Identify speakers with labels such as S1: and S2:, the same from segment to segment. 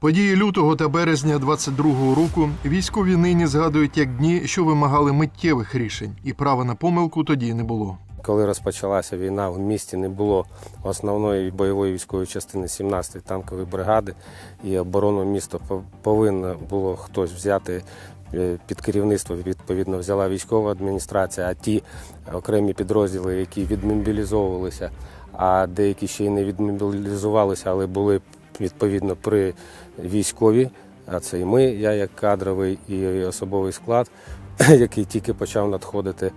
S1: Події лютого та березня 22-го року військові нині згадують як дні, що вимагали миттєвих рішень, і права на помилку тоді не було.
S2: Коли розпочалася війна, в місті не було основної бойової військової частини 17-ї танкової бригади, і оборону міста повинно було хтось взяти е, під керівництво. Відповідно, взяла військова адміністрація, а ті окремі підрозділи, які відмобілізовувалися, а деякі ще й не відмобілізувалися, але були відповідно при військові. А це і ми, я як кадровий і особовий склад, який тільки почав надходити.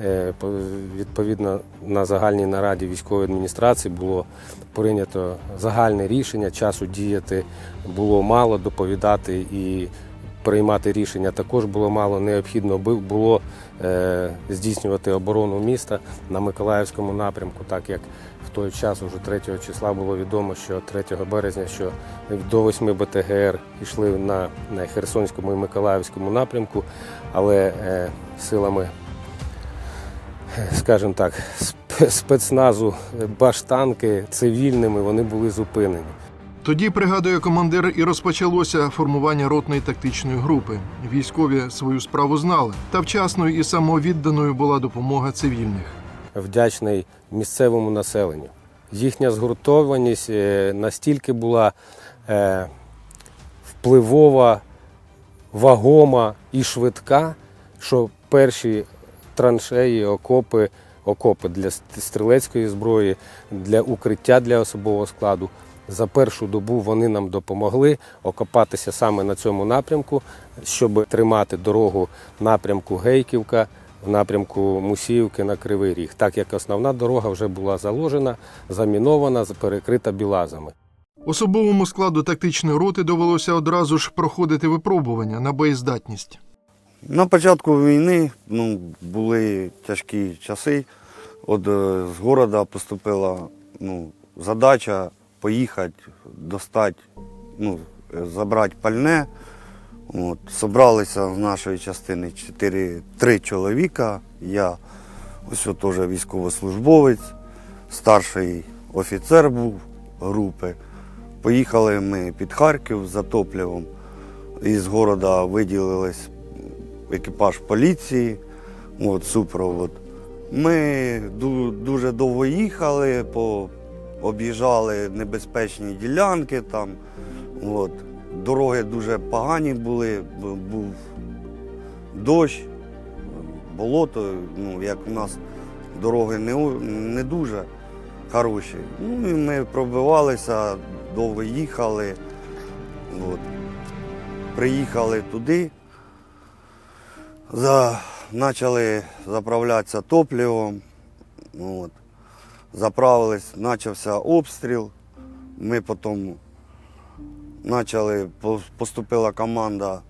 S2: Е, по- Відповідно, на загальній нараді військової адміністрації було прийнято загальне рішення. Часу діяти було мало, доповідати і приймати рішення також було мало. Необхідно бу- було е, здійснювати оборону міста на Миколаївському напрямку, так як в той час, уже 3 числа, було відомо, що 3 березня, що до 8 БТГР йшли на, на Херсонському і Миколаївському напрямку, але е, силами скажімо так, спецназу е, баштанки цивільними вони були зупинені.
S1: Тоді, пригадує командир, і розпочалося формування ротної тактичної групи. Військові свою справу знали, та вчасною і самовідданою була допомога цивільних.
S2: Вдячний місцевому населенню. Їхня згуртованість е, настільки була е, впливова, вагома і швидка, що перші траншеї, окопи, окопи для стрілецької зброї, для укриття для особового складу. За першу добу вони нам допомогли окопатися саме на цьому напрямку, щоб тримати дорогу напрямку Гейківка, в напрямку Мусіївки на Кривий Ріг, так як основна дорога вже була заложена, замінована, перекрита білазами.
S1: Особовому складу тактичної роти довелося одразу ж проходити випробування на боєздатність.
S3: На початку війни ну, були тяжкі часи. От е, з города поступила ну, задача поїхати, достати, ну, забрати пальне. От, собралися з нашої частини 4, 3 чоловіка. Я ось теж військовослужбовець, старший офіцер був групи. Поїхали ми під Харків за топливом. Із города виділились екіпаж поліції, от, супровод. Ми дуже довго їхали, по, об'їжджали небезпечні ділянки там. От. Дороги дуже погані були, був дощ, болото, ну, як у нас дороги не, не дуже хороші. Ну, і ми пробивалися, довго їхали. От. Приїхали туди. За... Почали заправлятися топливом. От. Заправились, почався обстріл. Ми потім почали, поступила команда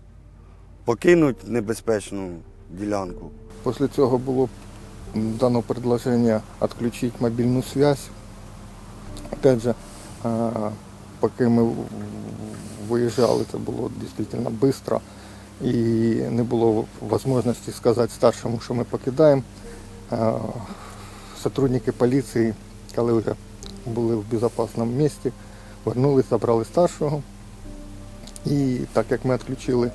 S3: покинути небезпечну ділянку.
S4: После цього було дано предложение отключить мобильную связь. Опять же, поки ми виїжджали, це було дійсно швидко. І не було можливості сказати старшому, що ми покидаємо. Сотрудники поліції, коли вже були в безпечному місці, вернулись, забрали старшого. І так як ми відключили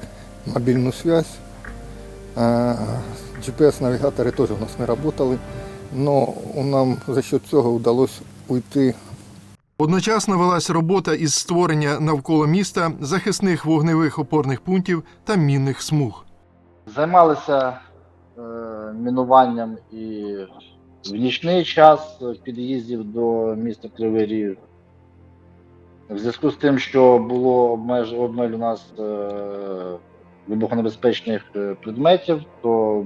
S4: мобільну связь, GPS-навігатори теж у нас не працювали, але нам за счет цього вдалося уйти
S1: Одночасно велась робота із створення навколо міста захисних вогневих опорних пунктів та мінних смуг.
S5: Займалися е, мінуванням і в нічний час під'їздів до міста Кривий Ріг. В зв'язку з тим, що було обмеж... обмель у нас е, вибухонебезпечних е, предметів, то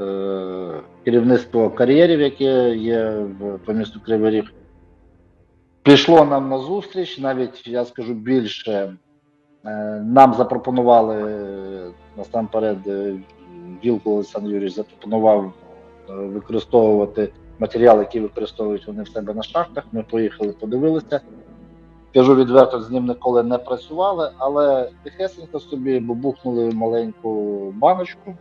S5: е, керівництво кар'єрів, яке є в, по місту Кривий Ріг, пішло нам на зустріч, навіть я скажу більше. Е, Нам запропонували е, насамперед е, Вілко Олександр Юрійович запропонував використовувати матеріал, який використовують вони в себе на шахтах. Ми поїхали, подивилися. Кажу відверто, з ним ніколи не працювали, але тихесенько собі бубухнули маленьку баночку.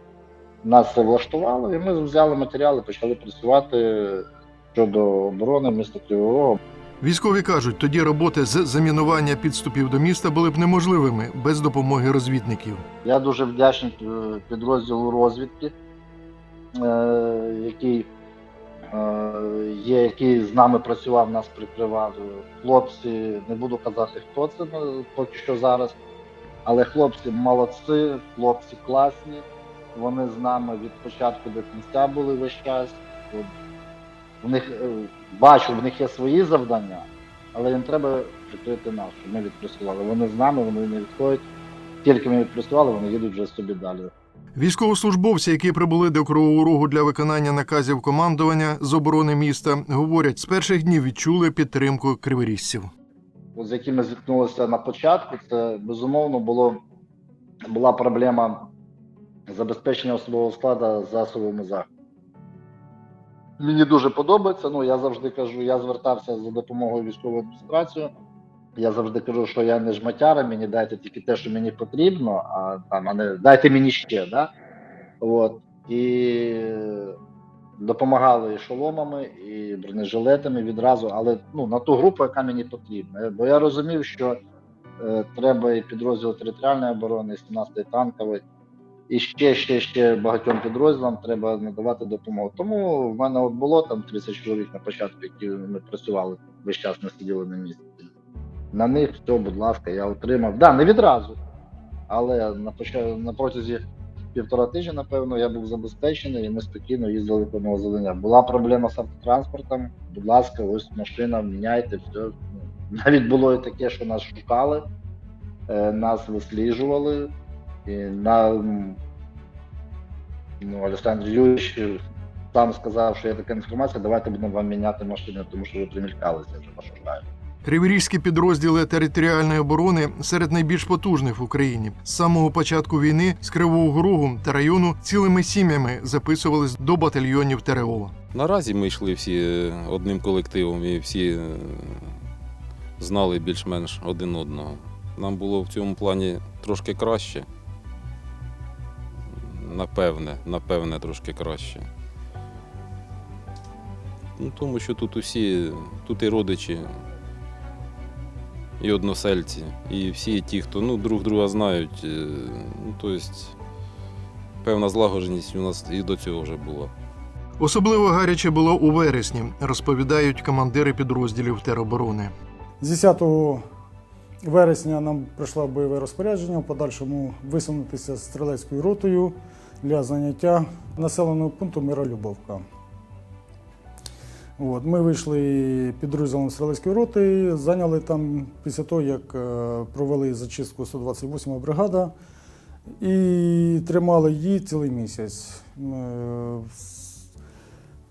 S5: Нас це влаштувало, і ми взяли матеріали, почали працювати щодо оборони міста Кривого
S1: Військові кажуть, тоді роботи з замінування підступів до міста були б неможливими без допомоги розвідників.
S5: Я дуже вдячний е, підрозділу розвідки, е, який е, є, який з нами працював, нас прикривав. Хлопці, не буду казати, хто це ну, поки що зараз, але хлопці молодці, хлопці класні. Вони з нами від початку до кінця були весь час. В них е, бачу, в них є свої завдання, але їм треба прикрити нас, щоб ми відпрацювали. Вони з нами, вони не відходять. Тільки ми відпрацювали, вони їдуть вже собі далі.
S1: Військовослужбовці, які прибули до Кривого Рогу для виконання наказів командування з оборони міста, говорять, з перших днів відчули підтримку криворіжців.
S5: З якими зіткнулися на початку, це безумовно було, була проблема забезпечення особового складу засобами захисту. Мені дуже подобається. Ну я завжди кажу, я звертався за допомогою військової адміністрації. Я завжди кажу, що я не жматяра, мені дайте тільки те, що мені потрібно, а там а не дайте мені ще. Да? От. І допомагали і шоломами, і бронежилетами відразу, але ну, на ту групу, яка мені потрібна. Бо я розумів, що е, треба і підрозділ територіальної оборони, і 17-ї танкової, і ще, ще, ще багатьом підрозділам треба надавати допомогу. Тому в мене от було там 30 чоловік на початку, які ми працювали весь час, не сиділи на місці. На них все, будь ласка, я отримав. Да, не відразу. Але на, на протязі півтора тижня, напевно, я був забезпечений і ми спокійно їздили по Новозеленя. Була проблема з автотранспортом. Будь ласка, ось машина, міняйте, все. Ну, Навіть було і таке, що нас шукали, е, нас висліджували. І на ну, Олександр Юрійович сам сказав, що є така інформація, давайте будемо вам міняти машини, тому що ви примількалися вже пошукаємо.
S1: Криворізькі підрозділи територіальної оборони серед найбільш потужних в Україні. З самого початку війни з Кривого Рогу та району цілими сім'ями записувались до батальйонів ТРО.
S6: Наразі ми йшли всі е, одним колективом і всі е, знали більш-менш один одного. Нам було в цьому плані трошки краще. Напевне, напевне, трошки краще. Ну, тому що тут усі, тут і родичі, і односельці, і всі ті, хто ну, друг друга знають. е, Ну, тобто, певна злагодженість у нас і до цього вже була.
S1: Особливо гаряче було у вересні, розповідають командири підрозділів тероборони.
S7: З 10 вересня нам прийшло бойове розпорядження в подальшому висунутися з стрілецькою ротою для заняття населеного пункту Миролюбовка. От, ми вийшли підрозділом стрілецької роти, зайняли там після того, як е, провели зачистку 128 бригада і тримали її цілий місяць. Е,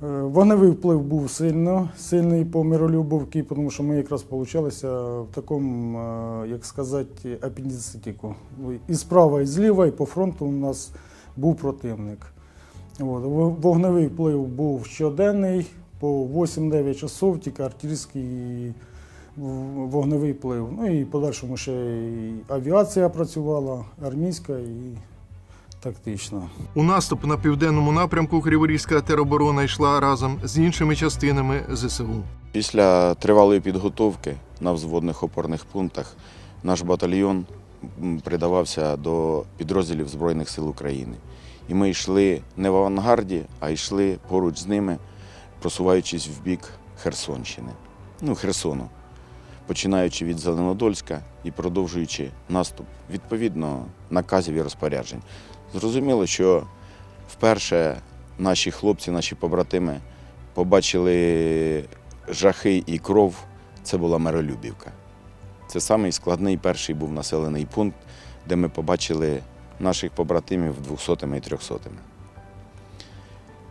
S7: Е, Вогневий вплив був сильно, сильний по миролюбовці, тому що ми якраз получалися в такому, як сказати, апендицитику. І справа, і зліва, і по фронту у нас був противник. От. Вогневий вплив був щоденний, по 8-9 часов тільки артилерійський вогневий вплив. Ну і подальшому ще і авіація працювала, армійська і тактична.
S1: У наступ на південному напрямку Криворізька тероборона йшла разом з іншими частинами ЗСУ.
S8: Після тривалої підготовки на взводних опорних пунктах наш батальйон придавався до підрозділів Збройних сил України. І ми йшли не в авангарді, а йшли поруч з ними, просуваючись в бік Херсонщини, ну, Херсону, починаючи від Зеленодольська і продовжуючи наступ відповідно наказів і розпоряджень. Зрозуміло, що вперше наші хлопці, наші побратими побачили жахи і кров, це була Миролюбівка. Це самий складний перший був населений пункт, де ми побачили наших побратимів 200-ми і 300-ми.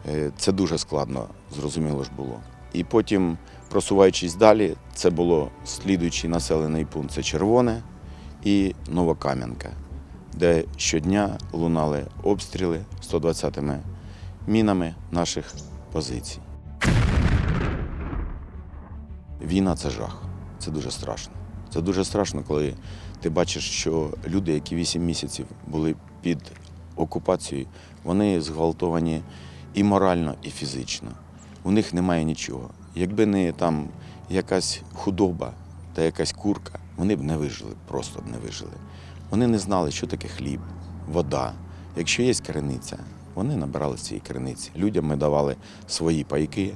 S8: Е, Це дуже складно, зрозуміло ж було. І потім, просуваючись далі, це було слідуючий населений пункт це Червоне і Новокам'янка, де щодня лунали обстріли 120-ми мінами наших позицій. Війна це жах. Це дуже страшно. Це дуже страшно, коли ти бачиш, що люди, які 8 місяців були під окупацією, вони зґвалтовані і морально, і фізично. У них немає нічого. Якби не там якась худоба та якась курка, вони б не вижили, просто б не вижили. Вони не знали, що таке хліб, вода. Якщо є криниця, вони набирали цієї криниці. Людям ми давали свої пайки,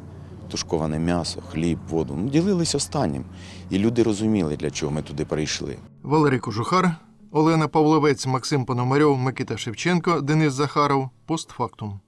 S8: тушковане м'ясо, хліб, воду. Ну, ділились останнім. І люди розуміли, для чого ми туди прийшли.
S1: Валерій Кожухар, Олена Павловець, Максим Пономарьов, Микита Шевченко, Денис Захаров. Постфактум.